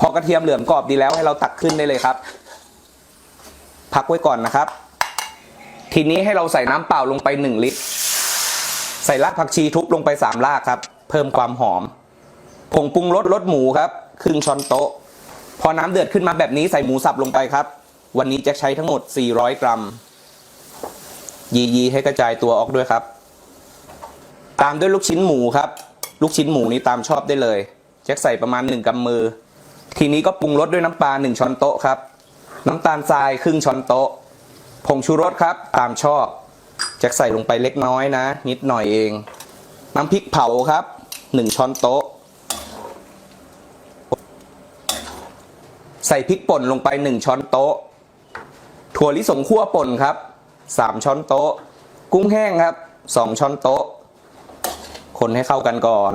พอกระเทียมเหลืองกรอบดีแล้วให้เราตักขึ้นได้เลยครับ พักไว้ก่อนนะครับ ทีนี้ให้เราใส่น้ำเปล่าลงไป 1 ลิตร ใส่รากผักชีทุบลงไป3รากครับ เพิ่มความหอม ผงปรุงรสรสหมูครับครึ่งช้อนโต๊ะ พอน้ำเดือดขึ้นมาแบบนี้ใส่หมูสับลงไปครับ วันนี้จะใช้ทั้งหมด 400 กรัม ยียีให้กระจายตัวออกด้วยครับ ตามด้วยลูกชิ้นหมูครับ ลูกชิ้นหมูนี้ตามชอบได้เลยแจ็คใส่ประมาณ 1กำมือ ทีนี้ก็ปรุงรสด้วยน้ำปลา1ช้อนโต๊ะครับ น้ำตาลทรายครึ่งช้อนโต๊ะ ผงชูรสครับ ตามชอบจ็คใส่ลงไปเล็กน้อยนะ นิดหน่อยเอง น้ำพริกเผาครับ1ช้อนโต๊ะ ใส่พริกป่นลงไป 1 ช้อนโต๊ะ ถั่วลิสงคั่วป่นครับ 3 ช้อนโต๊ะ กุ้งแห้งครับ 2 ช้อนโต๊ะ คนให้เข้ากันก่อน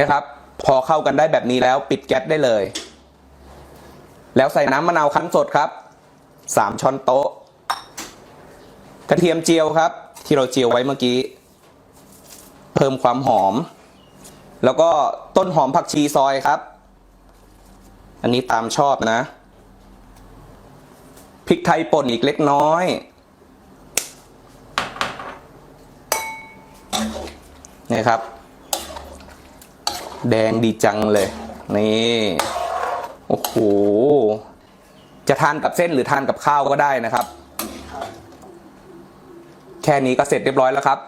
นะครับ พอเข้ากันได้แบบนี้แล้วปิดแก๊สได้เลย แล้วใส่น้ำมะนาวคั้นสดครับ 3 ช้อนโต๊ะ กระเทียมเจียวครับ ที่เราเจียวไว้เมื่อกี้ เพิ่มความหอม แล้วก็ต้นหอมผักชีซอยครับ อันนี้ตามชอบนะ พริกไทยป่นอีกเล็กน้อย นี่ครับ แดงดีจังเลย นี่ โอ้โห จะทานกับเส้นหรือทานกับข้าวก็ได้นะครับ แค่นี้ก็เสร็จเรียบร้อยแล้วครับ